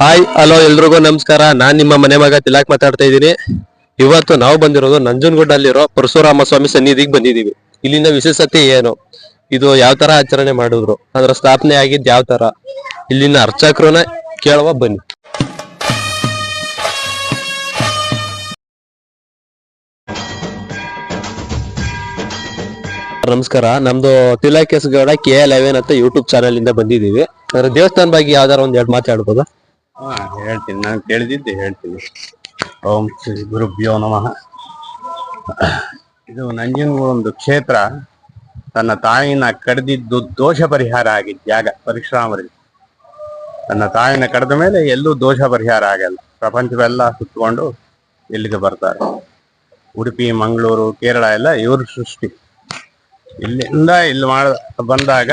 Hi hello ಎಲ್ರಿಗೂ ನಮಸ್ಕಾರ. ನಾನ್ ನಿಮ್ಮ ಮನೆ ಮಗ ತಿಲಾಕ್ ಮಾತಾಡ್ತಾ ಇದ್ದೀನಿ. ಇವತ್ತು ನಾವು ಬಂದಿರೋದು ನಂಜನಗೂಡಲ್ಲಿರೋ ಪರಶುರಾಮ ಸ್ವಾಮಿ ಸನ್ನಿಧಿಗೆ ಬಂದಿದೀವಿ ಇಲ್ಲಿನ ವಿಶೇಷತೆ ಏನು? ಇದು ಯಾವ ತರ ಆಚರಣೆ ಮಾಡಿದ್ರು? ಅದರ ಸ್ಥಾಪನೆ ಆಗಿದ್ ಯಾವ ತರ? ಇಲ್ಲಿನ ಅರ್ಚಕರನ್ನ ಕೇಳುವ ಬನ್ನಿ. ನಮಸ್ಕಾರ. ನಮ್ದು ತಿಲಾಕೇಶ್ ಗೌಡ ಕೆ ಎಲ್ ಅಂತ ಯೂಟ್ಯೂಬ್ ಚಾನೆಲ್ ಇಂದ ಬಂದಿದೀವಿ ಅದರ ದೇವಸ್ಥಾನ ಬಗ್ಗೆ ಯಾವ್ದಾರ ಒಂದ್ ಎರಡು ಮಾತಾಡ್ಬೋದಾ? ಹೇಳ್ತೀನಿ. ನಾನು ಕೇಳಿದ್ದೆ ಹೇಳ್ತೀನಿ. ಓಂ ಶ್ರೀ ಗುರುಭ್ಯೋ ನಮಃ. ಇದು ನಂಜನಗೂಡು ಒಂದು ಕ್ಷೇತ್ರ. ತನ್ನ ತಾಯಿನ ಕಡ್ದಿದ್ದು ದೋಷ ಪರಿಹಾರ ಆಗಿದ್ದ ಜಾಗ ಪರಶುರಾಮರಿಗೆ ತನ್ನ ತಾಯಿನ ಕಡ್ದ ಮೇಲೆ ಎಲ್ಲೂ ದೋಷ ಪರಿಹಾರ ಆಗಲ್ಲ. ಪ್ರಪಂಚವೆಲ್ಲ ಸುತ್ತಕೊಂಡು ಇಲ್ಲಿಗೆ ಬರ್ತಾರೆ. ಉಡುಪಿ, ಮಂಗಳೂರು, ಕೇರಳ ಎಲ್ಲ ಇವ್ರ ಸೃಷ್ಟಿ. ಇಲ್ಲಿಂದ ಇಲ್ಲಿ ಮಾಡ, ಬಂದಾಗ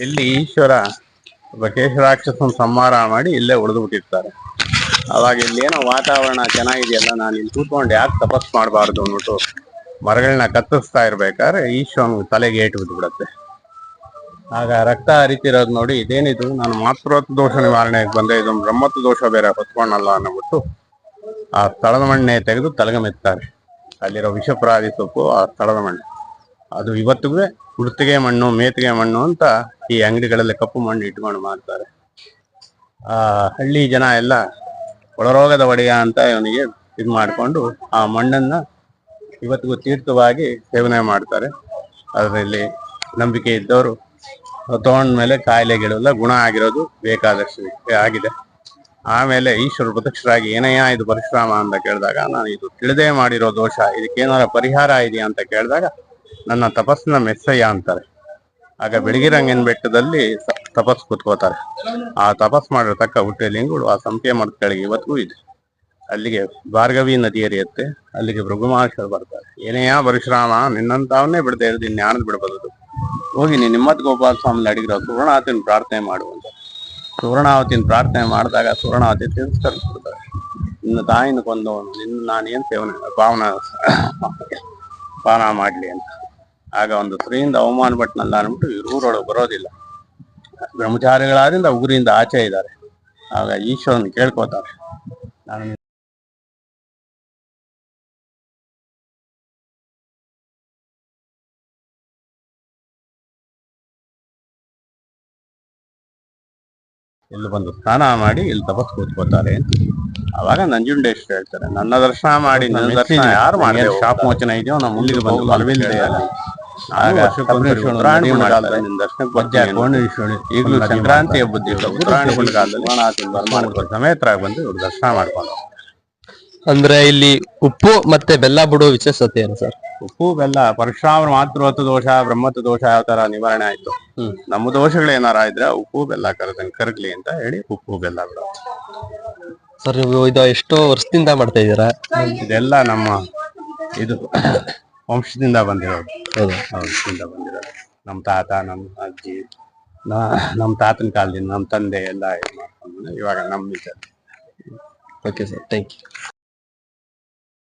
ಇಲ್ಲಿ ಈಶ್ವರ ಒಬ್ಬ ಕೇಶರಾಕ್ಷಸನ ಸಂಹಾರ ಮಾಡಿ ಇಲ್ಲೇ ಉಳಿದು ಬಿಟ್ಟಿರ್ತಾರೆ. ಅವಾಗ ಇಲ್ಲಿ ಏನೋ ವಾತಾವರಣ ಚೆನ್ನಾಗಿದೆಯಲ್ಲ, ನಾನು ಇಲ್ಲಿ ಕೂತ್ಕೊಂಡು ಯಾಕೆ ತಪಸ್ ಮಾಡಬಾರ್ದು ಅಂದ್ಬಿಟ್ಟು ಮರಗಳನ್ನ ಕತ್ತರಿಸ್ತಾ ಇರ್ಬೇಕಾದ್ರೆ ಈಶ್ವನ ತಲೆಗೆ ಏಟು ಬಿಡುತ್ತೆ ಆಗ ರಕ್ತ ಹರಿತಿರೋದು ನೋಡಿ ಇದೇನಿದು, ನಾನು ಮಾತೃತ್ವ ದೋಷ ನಿವಾರಣೆಗೆ ಬಂದೆ, ಇದು ಬ್ರಹ್ಮತ್ವ ದೋಷ ಬೇರೆ ಹೊತ್ಕೊಂಡಲ್ಲ ಅನ್ನಬಿಟ್ಟು ಆ ಸ್ಥಳದ ಮಣ್ಣೆ ತೆಗೆದು ತಲೆಗೆ ಮೆತ್ತಾರೆ. ಅಲ್ಲಿರೋ ವಿಷಪ್ರಾದಿ ಸೊಪ್ಪು ಆ ಸ್ಥಳದ ಮಣ್ಣು. ಅದು ಇವತ್ತಿಗೂ ಉಡುತ್ತಿಗೆ ಮಣ್ಣು, ಮೇತಿಗೆ ಮಣ್ಣು ಅಂತ ಈ ಅಂಗಡಿಗಳಲ್ಲಿ ಕಪ್ಪು ಮಣ್ಣು ಇಟ್ಕೊಂಡು ಮಾಡ್ತಾರೆ ಆ ಹಳ್ಳಿ ಜನ ಎಲ್ಲ ಒಳರೋಗದ ಒಡೆಯ ಅಂತ ಇವನಿಗೆ ಇದು ಮಾಡಿಕೊಂಡು ಆ ಮಣ್ಣನ್ನ ಇವತ್ತಿಗೂ ತೀರ್ಥವಾಗಿ ಸೇವನೆ ಮಾಡ್ತಾರೆ. ಅದರಲ್ಲಿ ನಂಬಿಕೆ ಇದ್ದವರು ತಗೊಂಡ್ಮೇಲೆ ಕಾಯಿಲೆಗಳೆಲ್ಲ ಗುಣ ಆಗಿರೋದು ಬೇಕಾದಷ್ಟು ಆಗಿದೆ. ಆಮೇಲೆ ಈಶ್ವರ ಪ್ರತ್ಯಕ್ಷರಾಗಿ ಏನಯ್ಯ ಇದು ಪರಿಶ್ರಮ ಅಂತ ಕೇಳಿದಾಗ ನಾನು ಇದು ತಿಳಿದೇ ಮಾಡಿರೋ ದೋಷ, ಇದಕ್ಕೇನಾರ ಪರಿಹಾರ ಇದೆಯಾ? ಅಂತ ಕೇಳಿದಾಗ, ನನ್ನ ತಪಸ್ಸಿನ ಮೆಸ್ಸಯ್ಯ ಅಂತಾರೆ. ಆಗ ಬೆಳಗಿರಂಗನ್ ಬೆಟ್ಟದಲ್ಲಿ ತಪಸ್ ಕೂತ್ಕೋತಾರೆ. ಆ ತಪಸ್ ಮಾಡಿರ್ತಕ್ಕ ಹುಟ್ಟೆ ಲಿಂಗುಳು ಆ ಸಂಪೆ ಮರದ ಕೆಳಗೆ ಇವತ್ತಿಗೂ ಇದೆ. ಅಲ್ಲಿಗೆ ಭಾರ್ಗವಿ ನದಿ ಹರಿಯುತ್ತೆ ಅಲ್ಲಿಗೆ ಭೃಗುಮಾಶ್ವರ ಬರ್ತಾರೆ. ಏನೆಯಾ ಪರಶುರಾಮ ನಿನ್ನಂತಾವನ್ನೇ ಬಿಡದೆ ಇರೋದು ಜ್ಞಾನದ ಬಿಡಬಹುದು ಹೋಗಿ ನೀನು ನಿಮ್ಮತ್ ಗೋಪಾಲ ಸ್ವಾಮಿ ಅಡಿಗಿರೋ ಸುವರ್ಣಾವತಿನ ಪ್ರಾರ್ಥನೆ ಮಾಡುವಂತ ಸುವರ್ಣಾವತಿನ ಪ್ರಾರ್ಥನೆ ಮಾಡಿದಾಗ ಸುವರ್ಣಾವತಿ ತಿರಸ್ಕರಿಸ್ಬಿಡ್ತಾರೆ ನಿನ್ನ ತಾಯಿನ ಕೊಂದವನು, ನಿನ್ನ ನಾನು ಏನ್ ಸೇವನೆ, ಪಾವನ ಪಾನ ಮಾಡ್ಲಿ ಅಂತ. ಆಗ ಒಂದು ಸ್ತ್ರೀಯಿಂದ ಅವಮಾನ ಪಟ್ಟನಲ್ಲ ಅಂದ್ಬಿಟ್ಟು ಇವ್ರ ಊರೊಳಗೆ ಬರೋದಿಲ್ಲ. ಬ್ರಹ್ಮಚಾರಿಗಳಾದ್ರಿಂದ ಉಗುರಿಂದ ಆಚೆ ಇದ್ದಾರೆ. ಆಗ ಈಶ್ವರನ್ ಕೇಳ್ಕೊತಾರೆ. ನಾನು ಇಲ್ಲಿ ಬಂದು ಸ್ನಾನ ಮಾಡಿ ಇಲ್ಲಿ ತಪಸ್ ಕೂತ್ಕೋತಾರೆ ಅಂತ. ಅವಾಗ ನಂಜುಂಡೇಶ್ವರ ಹೇಳ್ತಾರೆ ನನ್ನ ದರ್ಶನ ಮಾಡಿ ನನ್ನ ದರ್ಶನ ಯಾರು ಮಾಡಿ ಶಾಪ ಮೋಚನ ಇದೆಯೋ ನಮ್ಮ ಮುಂದಿಗೆ ಬಂದು ಬಲವಿಲ್ಲದೆ ಈಗಲೂ ಸಂಕ್ರಾಂತಿ ಹಬ್ಬದ ದಿವಸ ಕಾಲದಲ್ಲಿ ಸಮೇತರಾಗಿ ಬಂದು ಇವ್ರು ದರ್ಶನ ಮಾಡ್ಕೊಂಡು. ಅಂದ್ರೆ ಇಲ್ಲಿ ಉಪ್ಪು ಮತ್ತೆ ಬೆಲ್ಲ ಬಿಡೋ ವಿಶೇಷತೆ ಏನು ಸರ್? ಉಪ್ಪು ಬೆಲ್ಲ ಪರಶುರಾಮರ ಮಾತೃವತ್ತು ದೋಷ ಬ್ರಹ್ಮತ್ವ ದೋಷ ಯಾವ ತರ ನಿವಾರಣೆ ಆಯ್ತು. ನಮ್ಮ ದೋಷಗಳು ಏನಾರ ಇದ್ರೆ ಉಪ್ಪು ಬೆಲ್ಲ ಕರದಂಗ್ ಕರಗ್ಲಿ ಅಂತ ಹೇಳಿ ಉಪ್ಪು ಬೆಲ್ಲ ಬಿಡೋ ಸರ್ ನೀವು ಇದು ಎಷ್ಟೋ ವರ್ಷದಿಂದ ಮಾಡ್ತಾ ಇದ್ದೀರಾ? ಇದೆಲ್ಲ ನಮ್ಮ ಇದು ವಂಶದಿಂದ ಬಂದಿರೋದು. ಹೌದಾ. ವಂಶದಿಂದ ಬಂದಿರೋದು. ನಮ್ಮ ತಾತ ನಮ್ಮ ಅಜ್ಜಿ ನಾ- ನಮ್ಮ ತಾತನ ಕಾಲದಿಂದ ನಮ್ಮ ತಂದೆ ಎಲ್ಲ ಇದು ಮಾಡ್ಕೊಂಡು ಇವಾಗ ನಮ್ಮ ವಿಚಾರ ಓಕೆ ಸರ್ ಥ್ಯಾಂಕ್ ಯು